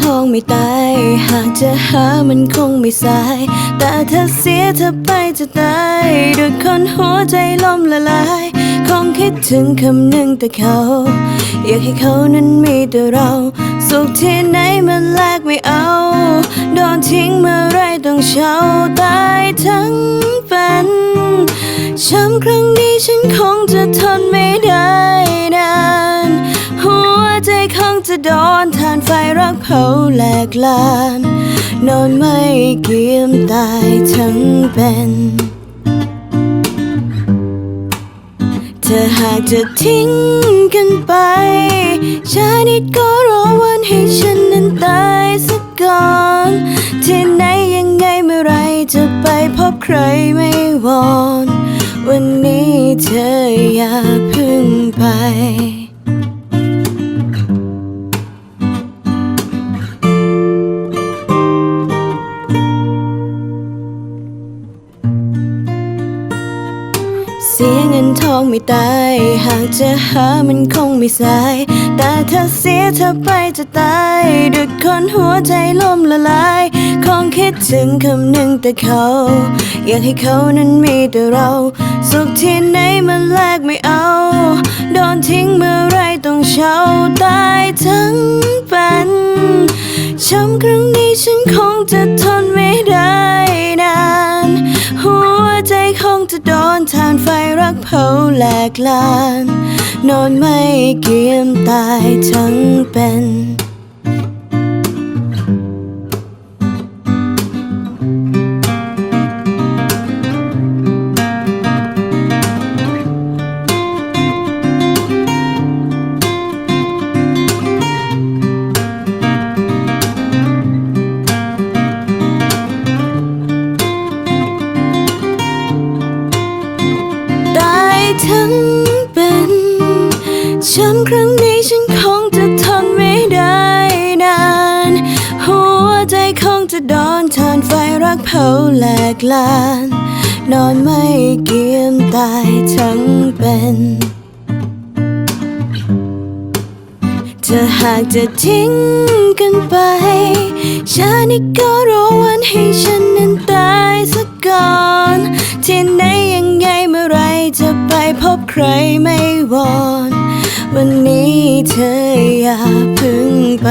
ทองไม่ตาย หากจะหามันคงไม่สาย แต่ถ้าเสียเธอไปจะตายด้วยคนหัวใจล่มละลาย คงคิดถึงคำหนึ่งแต่เขา อยากให้เขานั้นมีแต่เรา สุขที่ไหนมันแลกไม่เอา โดนทิ้งเมื่อไรต้องเช่าตายทั้งเป็นช้ำครั้งนี้ฉันคงจะทนไม่ เผาแหลกลาน นอนไม่เกียมตายทั้งเป็นเธอหากจะทิ้งกันไปชานิดก็รอวันให้ฉันนั้นตายสักก่อน ที่ไหนยังไงเมื่อไรจะไปพบใครไม่วอน วันนี้เธออย่าพึ่งไป เสียเงินทองไม่ตาย หากจะหามันคงไม่สาย แต่ถ้าเสียเธอไปจะตายดุดคนหัวใจล่มละลาย คงคิดถึงคำหนึ่งแต่เขา อยากให้เขานั้นมีแต่เรา สุขที่ไหนมันแลกไม่เอา โดนทิ้งเมื่อไรต้องเช่าตายทั้ง ใจคงจะโดนทานไฟรักเผาแหลกลาน นอนไม่เกียมตาย ช้ำครั้งนี้ฉันคงจะทนไม่ได้นาน หัวใจคงจะโดนทานไฟรักเผาแหลกลาน นอนไม่เกียมตายทั้งเป็นเธอหากจะทิ้งกันไปชานี่ก็รอวันให้ฉันนั้นตายสักก่อนที่ไหนยังไงเมื่อไรจะไปพบใครไม่วอน วันนี้เธออย่าพึ่งไป